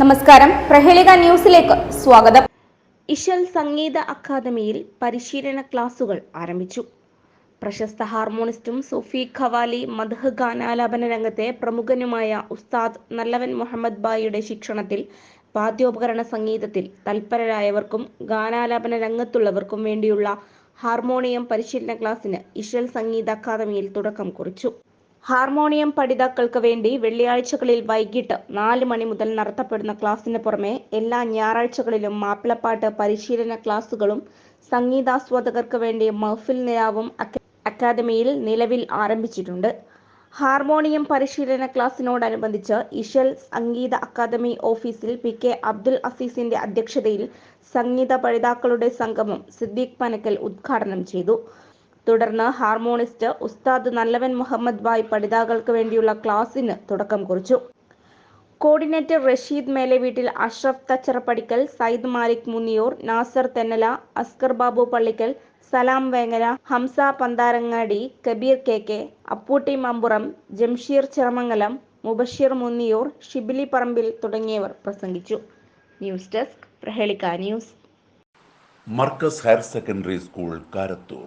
നമസ്കാരം. പ്രഹേളിക ന്യൂസിലേക്ക് സ്വാഗതം. ഇഷൽ സംഗീത അക്കാദമിയിൽ പരിശീലന ക്ലാസുകൾ ആരംഭിച്ചു. പ്രശസ്ത ഹാർമോണിസ്റ്റും സൂഫി ഖവാലി മദ്ഹ് ഗാനാലാപന രംഗത്തെ പ്രമുഖനുമായ ഉസ്താദ് നല്ലവൻ മുഹമ്മദ് ബായിയുടെ ശിക്ഷണത്തിൽ വാദ്യോപകരണ സംഗീതത്തിൽ തൽപരരായവർക്കും ഗാനാലാപന രംഗത്തുള്ളവർക്കും വേണ്ടിയുള്ള ഹാർമോണിയം പരിശീലന ക്ലാസ്സിന് ഇഷൽ സംഗീത അക്കാദമിയിൽ തുടക്കം കുറിച്ചു. ഹാർമോണിയം പഠിതാക്കൾക്ക് വേണ്ടി വെള്ളിയാഴ്ചകളിൽ വൈകിട്ട് നാല് മണി മുതൽ നടത്തപ്പെടുന്ന ക്ലാസ്സിന് പുറമെ എല്ലാ ഞായറാഴ്ചകളിലും മാപ്പിളപ്പാട്ട് പരിശീലന ക്ലാസുകളും സംഗീതാസ്വാദകർക്ക് വേണ്ടി മഹഫിൽ നിലാവും അക്കാദമിയിൽ നിലവിൽ ആരംഭിച്ചിട്ടുണ്ട്. ഹാർമോണിയം പരിശീലന ക്ലാസ്സിനോടനുബന്ധിച്ച് ഇഷൽ സംഗീത അക്കാദമി ഓഫീസിൽ പി കെ അബ്ദുൽ അസീസിന്റെ അധ്യക്ഷതയിൽ സംഗീത പഠിതാക്കളുടെ സംഗമം സിദ്ദീഖ് പനക്കൽ ഉദ്ഘാടനം ചെയ്തു. തുടർന്ന് ഹാർമോണിസ്റ്റ് ഉസ്താദ് നല്ലവൻ മുഹമ്മദ് ബായ് പഠിതാക്കൾക്ക് വേണ്ടിയുള്ള ക്ലാസ്സിന് തുടക്കം കുറിച്ചു. കോർഡിനേറ്റർ റഷീദ് മേലെ വീട്ടിൽ അഷ്റഫ് തച്ചറപ്പടിക്കൽ സയ്യിദ് മാലിക് മുനിയൂർ നാസർ തെന്നല അസ്കർ ബാബു പള്ളിക്കൽ സലാം വേങ്ങര ഹംസ പന്താരങ്ങാടി കബീർ കെ കെ അപ്പൂട്ടി മമ്പുറം ജംഷീർ ചിറമംഗലം മുബഷീർ മുന്നിയൂർ ഷിബിലി പറമ്പിൽ തുടങ്ങിയവർ പ്രസംഗിച്ചു. News desk Prahelika news. Markaz higher secondary school Karathur.